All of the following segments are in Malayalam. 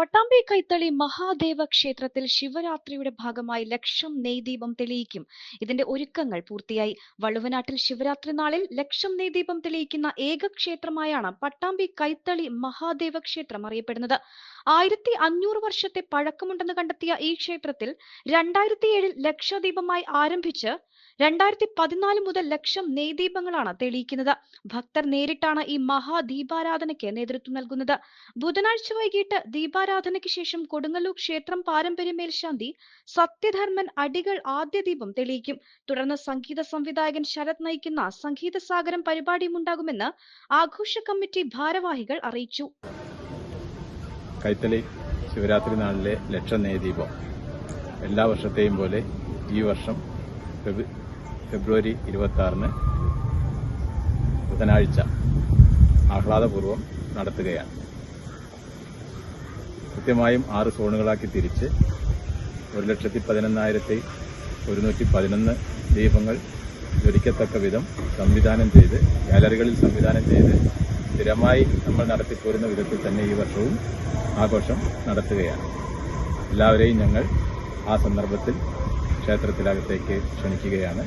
പട്ടാമ്പി കൈത്തളി മഹാദേവ ക്ഷേത്രത്തിൽ ശിവരാത്രിയുടെ ഭാഗമായി ലക്ഷം നെയ്ദീപം തെളിയിക്കും. ഇതിന്റെ ഒരുക്കങ്ങൾ പൂർത്തിയായി. വള്ളുവനാട്ടിൽ ശിവരാത്രി നാളിൽ ലക്ഷം നെയ്ദീപം തെളിയിക്കുന്ന ഏക ക്ഷേത്രമായാണ് പട്ടാമ്പി കൈത്തളി മഹാദേവ ക്ഷേത്രം അറിയപ്പെടുന്നത്. ആയിരത്തി അഞ്ഞൂറ് വർഷത്തെ പഴക്കമുണ്ടെന്ന് കണ്ടെത്തിയ ഈ ക്ഷേത്രത്തിൽ രണ്ടായിരത്തി ഏഴിൽ ലക്ഷദീപമായി ആരംഭിച്ച് രണ്ടായിരത്തി പതിനാല് മുതൽ ലക്ഷം നെയ്ദീപങ്ങളാണ് തെളിയിക്കുന്നത്. ഭക്തർ നേരിട്ടാണ് ഈ മഹാദീപാരാധനയ്ക്ക് നേതൃത്വം നൽകുന്നത്. ബുധനാഴ്ച വൈകിട്ട് ദീപാരാധനയ്ക്ക് ശേഷം കൊടുങ്ങല്ലൂർ ക്ഷേത്രം പാരമ്പര്യ മേൽശാന്തി സത്യധർമ്മൻ അടികൾ ആദ്യ ദീപം തെളിയിക്കും. തുടർന്ന് സംഗീത സംവിധായകൻ ശരത് നയിക്കുന്ന സംഗീത സാഗരം പരിപാടിയും ഉണ്ടാകുമെന്ന് ആഘോഷ കമ്മിറ്റി ഭാരവാഹികൾ അറിയിച്ചു. കൈത്തലി ശിവരാത്രി നാളിലെ ലക്ഷനേദീപം എല്ലാ വർഷത്തെയും പോലെ ഈ വർഷം ഫെബ്രുവരി ഇരുപത്തി ആറിന് ബുധനാഴ്ച ആഹ്ലാദപൂർവം നടത്തുകയാണ്. കൃത്യമായും ആറ് സോണുകളാക്കി തിരിച്ച് ഒരു ലക്ഷത്തി പതിനൊന്നായിരത്തി ഒരുന്നൂറ്റി പതിനൊന്ന് ദീപങ്ങൾ ജ്വലിക്കത്തക്ക വിധം സംവിധാനം ചെയ്ത് ഗാലറികളിൽ സംവിധാനം ചെയ്ത് സ്ഥിരമായി നമ്മൾ നടത്തിപ്പോരുന്ന വിധത്തിൽ തന്നെ ഈ വർഷവും ആഘോഷം നടത്തുകയാണ്. എല്ലാവരെയും ഞങ്ങൾ ആ സന്ദർഭത്തിൽ ക്ഷേത്രത്തിലകത്തേക്ക് ക്ഷണിക്കുകയാണ്.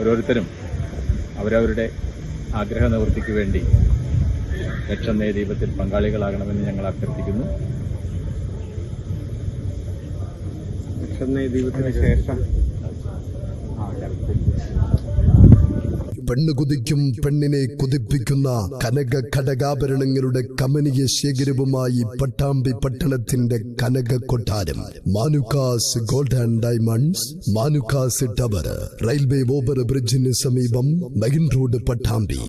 ഓരോരുത്തരും അവരവരുടെ ആഗ്രഹ നിവൃത്തിക്ക് വേണ്ടി ലക്ഷം നെയ് ദീപത്തിൽ പങ്കാളികളാകണമെന്ന് ഞങ്ങൾ അഭ്യർത്ഥിക്കുന്നു. ദൈവത്തിന് ശേഷം. പെണ്ണ് കുതിക്കും പെണ്ണിനെ കുതിപ്പിക്കുന്ന കനക ഘടകാഭരണങ്ങളുടെ കമനീയ ശേഖരവുമായി പട്ടാമ്പി പട്ടണത്തിന്റെ കനക കൊട്ടാരം. Manukkas gold and diamonds Manukkas tower railway over ബ്രിഡ്ജിന് സമീപം മെയിൻ റോഡ് പട്ടാമ്പി.